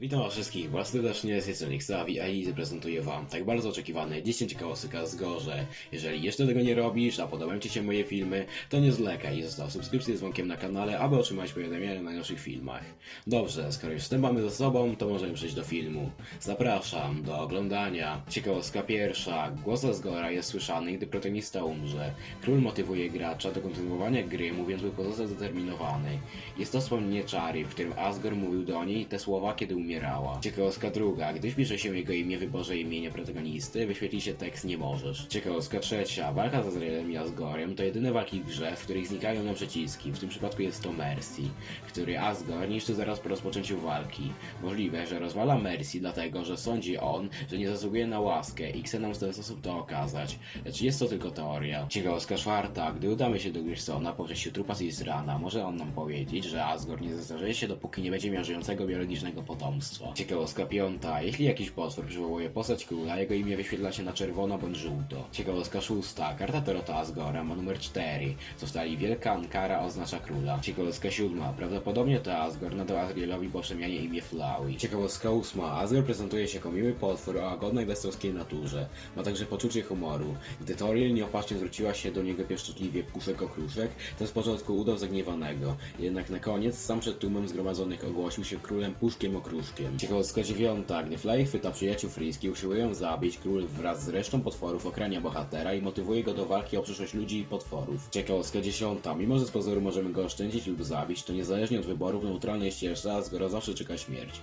Witam was wszystkich bardzo serdecznie, z tej strony a i prezentuję wam tak bardzo oczekiwane 10 ciekawostek z Gorze. Jeżeli jeszcze tego nie robisz, a podobają ci się moje filmy, to nie zwlekaj i zostaw subskrypcję z dzwonkiem na kanale, aby otrzymać powiadomienia na naszych filmach. Dobrze, skoro już wstęp mamy za sobą, to możemy przejść do filmu. Zapraszam do oglądania. Ciekawostka pierwsza. Głos Asgora jest słyszany, gdy protagonista umrze. Król motywuje gracza do kontynuowania gry, mówiąc by pozostał zdeterminowany. Jest to wspomnienie czary, w którym Asgore mówił do niej te słowa, kiedy umierała. Ciekawostka druga. Gdy wpisze się jego imię wyborze imienia protagonisty, wyświetli się tekst nie możesz. Ciekawostka trzecia. Walka z Azraelem i Asgorem to jedyne walki w grze, w których znikają nam przyciski. W tym przypadku jest to Mercy, który Asgore niszczy zaraz po rozpoczęciu walki. Możliwe, że rozwala Mercy dlatego, że sądzi on, że nie zasługuje na łaskę i chce nam w ten sposób to okazać. Lecz jest to tylko teoria. Ciekawostka czwarta. Gdy udamy się do Gersona po przejściu trupa z Izrana, może on nam powiedzieć, że Asgore nie zestarzeje się dopóki nie będzie miał żyjącego biologicznego potomstwa. Ciekawostka piąta. Jeśli jakiś potwór przywołuje postać króla, jego imię wyświetla się na czerwono bądź żółto. Ciekawostka szósta. Karta Tarota Asgora ma numer 4. Zostali wielka Ankara oznacza króla. Ciekawostka siódma. Prawdopodobnie to Asgore nadał Azrielowi po przemianie imię Flowey. Ciekawostka ósma. Asgore prezentuje się jako miły potwór o łagodnej beztroskiej naturze. Ma także poczucie humoru. Gdy Toriel nieopatrznie zwróciła się do niego pieszczotliwie puszek okruszek, ten z początku udał zagniewanego. Jednak na koniec sam przed tłumem zgromadzonych ogłosił się królem Puszkiem Okruszkiem. Ciekawostka dziewiąta. Gdy Fly chwyta przyjaciół Friski, usiłują zabić, król wraz z resztą potworów okrania bohatera i motywuje go do walki o przyszłość ludzi i potworów. Ciekawostka dziesiąta. Mimo, że z pozoru możemy go oszczędzić lub zabić, to niezależnie od wyborów neutralnej ścieżce Asgora zawsze czeka śmierć.